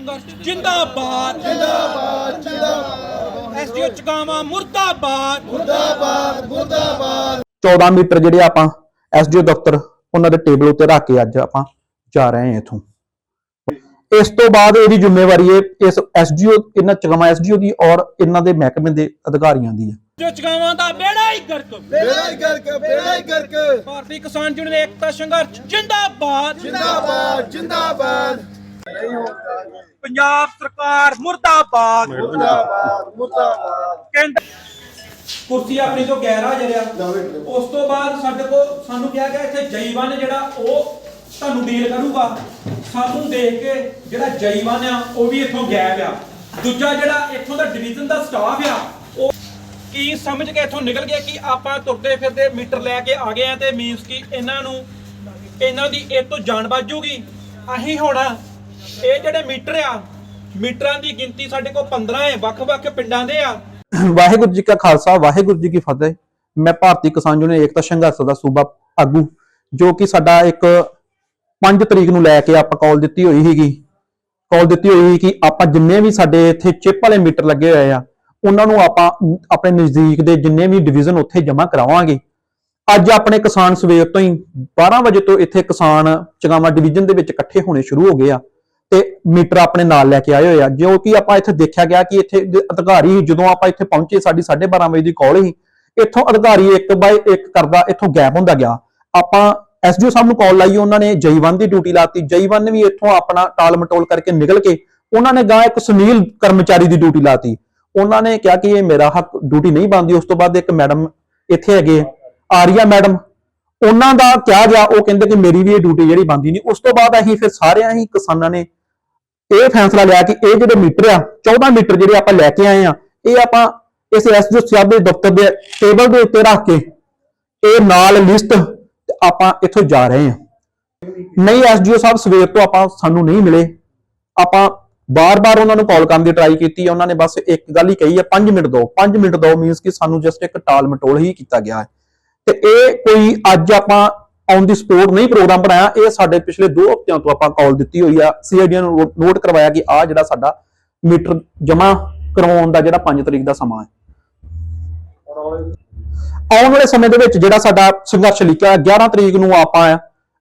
ਸੰਘਰਸ਼ ਜਿੰਦਾਬਾਦ। ਜਿੰਦਾਬਾਦ ਜਿੰਦਾਬਾਦ। ਐਸਡੀਓ ਚਕਾਵਾ ਮੁਰਦਾਬਾਦ। 14 ਮੀਟਰ ਜਿਹੜੇ ਆਪਾਂ ਐਸਡੀਓ ਦਫ਼ਤਰ ਉਹਨਾਂ ਦੇ ਟੇਬਲ ਉੱਤੇ ਰੱਖ ਕੇ ਅੱਜ ਆਪਾਂ ਜਾ ਰਹੇ ਹਾਂ ਇਥੋਂ। ਇਸ ਤੋਂ ਬਾਅਦ ਇਹਦੀ ਜ਼ਿੰਮੇਵਾਰੀ ਇਹ ਇਸ ਐਸਡੀਓ ਇਹਨਾਂ ਚਗਮਾ ਐਸਡੀਓ ਦੀ ਔਰ ਇਹਨਾਂ ਦੇ ਮਹਿਕਮੇ ਦੇ ਅਧਿਕਾਰੀਆਂ ਦੀ ਹੈ। ਜੋ ਚਕਾਵਾ ਦਾ ਬੇੜਾ ਹੀ ਗਰਕ। ਬੇੜਾ ਹੀ ਕਰਕੇ ਬੇੜਾ ਹੀ ਕਰਕੇ ਭਾਰਤੀ ਕਿਸਾਨ ਯੂਨੀਅਨ ਏਕਤਾ ਸੰਘਰਸ਼ ਜਿੰਦਾਬਾਦ। ਜਿੰਦਾਬਾਦ ਜਿੰਦਾਬਾਦ। ਪੰਜਾਬ ਸਰਕਾਰ ਮੁਰਦਾਬਾਦ। ਮੁਰਦਾਬਾਦ ਮੁਰਦਾਬਾਦ। ਕੇਂਦਰ ਕੁਰਸੀ ਆਪਣੀ ਤੋਂ ਗੈਰ ਹਾਜ਼ਰ ਆ ਉਸ ਤੋਂ ਬਾਅਦ ਸਾਡੇ ਕੋਲ ਸਾਨੂੰ ਕਿਹਾ ਗਿਆ ਇੱਥੇ ਜਈਵਨ ਜਿਹੜਾ ਉਹ ਤੁਹਾਨੂੰ ਡੀਲ ਕਰੂਗਾ। ਸਾਨੂੰ ਦੇਖ ਕੇ ਜਿਹੜਾ ਜਈਵਨ ਆ ਉਹ ਵੀ ਇੱਥੋਂ ਗਾਇਬ ਆ। ਦੂਜਾ ਜਿਹੜਾ ਇੱਥੋਂ ਦਾ ਡਿਵੀਜ਼ਨ ਦਾ ਸਟਾਫ ਆ ਉਹ ਕੀ ਸਮਝ ਕੇ ਇੱਥੋਂ ਨਿਕਲ ਗਿਆ ਕਿ ਆਪਾਂ ਤੁਰਦੇ ਫਿਰਦੇ ਮੀਟਰ ਲੈ ਕੇ ਆ ਗਏ ਆ ਤੇ ਮੀਨਸ ਕਿ ਇਹਨਾਂ ਨੂੰ ਇਹਨਾਂ ਦੀ ਇਹ ਤੋਂ ਜਾਨ ਬਾਜੂਗੀ ਅਸੀਂ ਹੁਣ ਇਹ ਜਿਹੜੇ ਮੀਟਰ ਆ, ਮੀਟਰਾਂ ਦੀ ਗਿਣਤੀ ਸਾਡੇ ਕੋਲ 15 ਹੈ ਵੱਖ-ਵੱਖ ਪਿੰਡਾਂ ਦੇ ਆ। ਵਾਹਿਗੁਰੂ ਜੀ ਕਾ ਖਾਲਸਾ, ਵਾਹਿਗੁਰੂ ਜੀ ਕੀ ਫਤਿਹ। ਮੈਂ ਭਾਰਤੀ ਕਿਸਾਨ ਯੂਨੀਅਨ ਏਕਤਾ ਸੰਘਰਸ਼ ਦਾ ਸੂਬਾ ਆਗੂ, ਜੋ ਕਿ ਸਾਡਾ ਇੱਕ 5 ਤਰੀਕ ਨੂੰ ਲੈ ਕੇ ਆਪਾਂ ਕਾਲ ਦਿੱਤੀ ਹੋਈ ਸੀਗੀ। ਕਾਲ ਦਿੱਤੀ ਹੋਈ ਕਿ ਆਪਾਂ ਜਿੰਨੇ ਵੀ ਸਾਡੇ ਇੱਥੇ ਚਿੱਪ ਵਾਲੇ ਮੀਟਰ ਲੱਗੇ ਹੋਏ ਆ, ਉਹਨਾਂ ਨੂੰ ਆਪਾਂ ਆਪਣੇ ਨਜ਼ਦੀਕ ਦੇ ਜਿੰਨੇ ਵੀ ਡਿਵੀਜ਼ਨ ਉੱਥੇ ਜਮ੍ਹਾਂ ਕਰਾਵਾਂਗੇ। ਅੱਜ ਆਪਣੇ ਕਿਸਾਨ ਸਵੇਰ ਤੋਂ ਹੀ 12 ਵਜੇ ਤੋਂ ਇੱਥੇ ਕਿਸਾਨ ਚਗਾਵਾ ਡਿਵੀਜ਼ਨ ਦੇ ਵਿੱਚ ਇਕੱਠੇ ਹੋਣੇ ਸ਼ੁਰੂ ਹੋ ਗਏ ਆ। ਤੇ ਮੀਟਰ ਆਪਣੇ ਨਾਲ ਲੈ ਕੇ ਆਏ ਹੋਏ ਆ। ਜੋ ਕਿ ਆਪਾਂ ਇੱਥੇ ਦੇਖਿਆ ਗਿਆ ਕਿ ਇੱਥੇ ਦੇ ਅਧਿਕਾਰੀ ਜਦੋਂ ਆਪਾਂ ਇੱਥੇ ਪਹੁੰਚੇ ਸਾਡੀ 12:30 ਵਜੇ ਦੀ ਕਾਲ ਸੀ, ਇੱਥੋਂ ਅਧਿਕਾਰੀ ਇੱਕ ਬਾਈ ਇੱਕ ਕਰਦਾ, ਇੱਥੋਂ ਗੈਪ ਹੁੰਦਾ ਗਿਆ। ਆਪਾਂ ਐਸਡੀਓ ਸਾਹਿਬ ਨੂੰ ਕਾਲ ਲਾਈ, ਉਹਨਾਂ ਨੇ ਜਈਵਨ ਦੀ ਡਿਊਟੀ ਲਾਤੀ। ਜਈਵਨ ਨੇ ਵੀ ਇੱਥੋਂ ਆਪਣਾ ਟਾਲ ਮਟੋਲ ਕਰਕੇ ਨਿਕਲ ਕੇ ਉਹਨਾਂ ਨੇ ਗਾਂ ਇੱਕ ਸੁਨੀਲ ਕਰਮਚਾਰੀ ਦੀ ਡਿਊਟੀ ਲਾਤੀ। ਉਹਨਾਂ ਨੇ ਕਿਹਾ ਕਿ ਇਹ ਮੇਰਾ ਹੱਕ ਡਿਊਟੀ ਨਹੀਂ ਬਣਦੀ। ਉਸ ਤੋਂ ਬਾਅਦ ਇੱਕ ਮੈਡਮ ਇੱਥੇ ਹੈਗੇ ਆਰੀਆ ਮੈਡਮ। ਉਹਨਾਂ ਦਾ ਕਿਹਾ ਗਿਆ, ਉਹ ਕਹਿੰਦੇ ਕਿ ਮੇਰੀ ਵੀ ਇਹ ਡਿਊਟੀ ਜਿਹੜੀ ਬਣਦੀ ਨਹੀਂ। ਉਸ ਤੋਂ ਬਾਅਦ ਅਸੀਂ ਫਿਰ ਸਾਰਿਆਂ ਹੀ ਕਿਸਾਨਾਂ ਨੇ ਇਹ ਫੈਸਲਾ ਲਿਆ ਕਿ ਇਹ ਜਿਹੜੇ ਮੀਟਰ ਆ 14 ਮੀਟਰ ਜਿਹੜੇ ਆਪਾਂ ਲੈ ਕੇ ਆਏ ਆ, ਇਹ ਆਪਾਂ ਇਸ ਐਸਡੀਓ ਸਾਹਿਬ ਦੇ ਦਫ਼ਤਰ ਦੇ ਟੇਬਲ ਦੇ ਉੱਤੇ ਰੱਖ ਕੇ ਇਹ ਨਾਲ ਲਿਸਟ ਆਪਾਂ ਇੱਥੋਂ ਜਾ ਰਹੇ ਆ। ਨਹੀਂ ਐਸਡੀਓ ਸਾਹਿਬ ਸਵੇਰ ਤੋਂ ਆਪਾਂ ਸਾਨੂੰ ਨਹੀਂ ਮਿਲੇ। ਆਪਾਂ ਬਾਰ-ਬਾਰ ਉਹਨਾਂ ਨੂੰ ਕਾਲ ਕਰਨ ਦੀ ਟਰਾਈ ਕੀਤੀ ਉਹਨਾਂ ਨੇ ਬਸ ਇੱਕ ਗੱਲ ਹੀ ਕਹੀ ਹੈ 5 ਮਿੰਟ ਦਿਓ 5 ਮਿੰਟ ਦਿਓ ਮੀਨਸ ਕਿ ਸਾਨੂੰ ਜਸਟ ਇੱਕ ਟਾਲ ਮਟੋਲ ਹੀ ਕੀਤਾ ਗਿਆ ਹੈ। ਤੇ ਇਹ ਕੋਈ ਅੱਜ ਆਪਾਂ ਔਨ ਦੀ ਸਪੋਰਟ ਨਹੀਂ ਪ੍ਰੋਗਰਾਮ ਬਣਾਇਆ, ਇਹ ਸਾਡੇ ਪਿਛਲੇ 2 ਹਫ਼ਤਿਆਂ ਤੋਂ ਆਪਾਂ ਕਾਲ ਦਿੱਤੀ ਹੋਈ ਆ। ਸੀਆਈਡੀ ਨੂੰ ਨੋਟ ਕਰਵਾਇਆ ਕਿ ਆ ਜਿਹੜਾ ਸਾਡਾ ਮੀਟਰ ਜਮਾ ਕਰਵਾਉਣ ਦਾ ਜਿਹੜਾ 5 ਤਰੀਕ ਦਾ ਸਮਾਂ ਹੈ। ਆਉਣ ਵਾਲੇ ਸਮੇਂ ਦੇ ਵਿੱਚ ਜਿਹੜਾ ਸਾਡਾ ਸੰਘਰਸ਼ ਲਿਖਿਆ 11 ਤਰੀਕ ਨੂੰ ਆਪਾਂ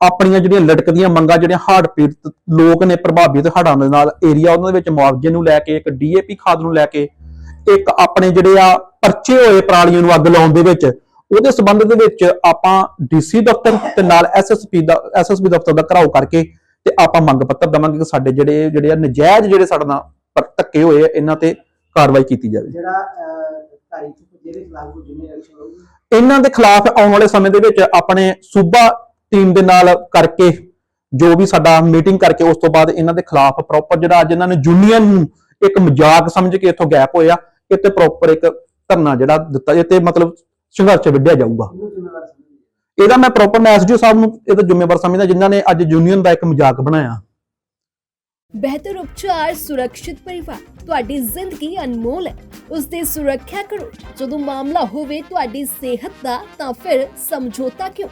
ਆਪਣੀਆਂ ਜਿਹੜੀਆਂ ਲਟਕਦੀਆਂ ਮੰਗਾਂ, ਜਿਹੜੀਆਂ ਹੜ੍ਹ ਪੀੜਤ ਲੋਕ ਨੇ, ਪ੍ਰਭਾਵਿਤ ਹੜਾਂ ਦੇ ਨਾਲ ਏਰੀਆ ਉਹਨਾਂ ਦੇ ਵਿੱਚ ਮੁਆਵਜ਼ੇ ਨੂੰ ਲੈ ਕੇ, ਇੱਕ ਡੀਏਪੀ ਖਾਦ ਨੂੰ ਲੈ ਕੇ, ਇੱਕ ਆਪਣੇ ਜਿਹੜੇ ਆ ਪਰਚੇ ਹੋਏ ਪਰਾਲੀਆਂ ਨੂੰ ਅੱਗ ਲਾਉਣ ਦੇ ਵਿੱਚ ਉਹਦੇ ਸਬੰਧ ਦੇ ਵਿੱਚ ਆਪਾਂ ਡੀਸੀ ਦਫ਼ਤਰ ਤੇ ਨਾਲ ਐਸਐਸਪੀ ਦਾ ਐਸਐਸਪੀ ਦਫ਼ਤਰ ਦਾ ਘਰਾਓ ਕਰਕੇ ਤੇ ਆਪਾਂ ਮੰਗ ਪੱਤਰ ਦਵਾਂਗੇ ਕਿ ਸਾਡੇ ਜਿਹੜੇ ਜਿਹੜੇ ਨਜਾਇਜ਼ ਜਿਹੜੇ ਸਾਡੇ ਨਾਲ ਪਰ- ਧੱਕੇ ਹੋਏ ਆ ਇਹਨਾਂ ਤੇ ਕਾਰਵਾਈ ਕੀਤੀ ਜਾਵੇ। ਜਿਹੜਾ ਅਹ, ਘਰ ਚ ਜਿਹਦੇ ਖਿਲਾਫ ਕੋਈ ਜਿੰਨੀ ਐਕਸ਼ਨ ਹੋਊਗੀ? ਇਹਨਾਂ ਦੇ ਖਿਲਾਫ ਆਉਣ ਵਾਲੇ ਸਮੇਂ ਦੇ ਵਿੱਚ ਆਪਣੇ ਸੂਬਾ ਟੀਮ ਦੇ ਨਾਲ ਕਰਕੇ ਜੋ ਵੀ ਸਾਡਾ ਮੀਟਿੰਗ ਕਰਕੇ ਉਸ ਤੋਂ ਬਾਅਦ ਇਹਨਾਂ ਦੇ ਖਿਲਾਫ ਪ੍ਰੋਪਰ ਜਿਹੜਾ ਅੱਜ ਇਹਨਾਂ ਨੇ ਯੂਨੀਅਨ ਨੂੰ ਇੱਕ ਮਜ਼ਾਕ ਸਮਝ ਕੇ ਇੱਥੋਂ ਗੈਪ ਹੋਇਆ ਤੇ ਪ੍ਰੋਪਰ ਇੱਕ ਧਰਨਾ ਜਿਹੜਾ ਦਿੱਤਾ ਤੇ ਮਤਲਬ ਸੰਘਰਸ਼ ਵਿੱਢਿਆ ਜਾਊਗਾ। ਇਹਦਾ ਮੈਂ ਪ੍ਰੋਪਰ ਮੈਂ ਐਸਡੀਓ ਸਾਹਿਬ ਨੂੰ ਇਹਦਾ ਜ਼ਿੰਮੇਵਾਰ ਸਮਝਦਾ, ਜਿਨ੍ਹਾਂ ਨੇ ਅੱਜ ਯੂਨੀਅਨ ਦਾ ਇੱਕ ਮਜ਼ਾਕ ਬਣਾਇਆ। ਬਿਹਤਰ ਉਪਚਾਰ, ਸੁਰੱਖਿਅਤ ਪਰਿਵਾਰ, ਤੁਹਾਡੀ ਜ਼ਿੰਦਗੀ ਅਨਮੋਲ ਹੈ। ਉਸ ਦੀ ਸੁਰੱਖਿਆ ਕਰੋ। ਜਦੋਂ ਮਾਮਲਾ ਹੋਵੇ ਤੁਹਾਡੀ ਸਿਹਤ ਦਾ, ਤਾਂ ਫਿਰ ਸਮਝੌਤਾ ਕਿਉਂ?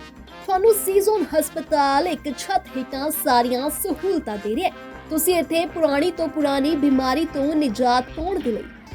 ਤੁਹਾਨੂੰ ਸੀਜ਼ਨ ਹਸਪਤਾਲ ਇੱਕ ਛੱਤ ਹੇਠਾਂ ਸਾਰੀਆਂ ਸਹੂਲਤਾਂ ਦੇ ਰਿਹਾ ਹੈ। ਤੁਸੀਂ ਇੱਥੇ ਪੁਰਾਣੀ ਤੋਂ ਪੁਰਾਣੀ ਬਿਮਾਰੀ ਤੋਂ ਨਿਜਾਤ ਪਾਉਣ ਦੇ ਲਈ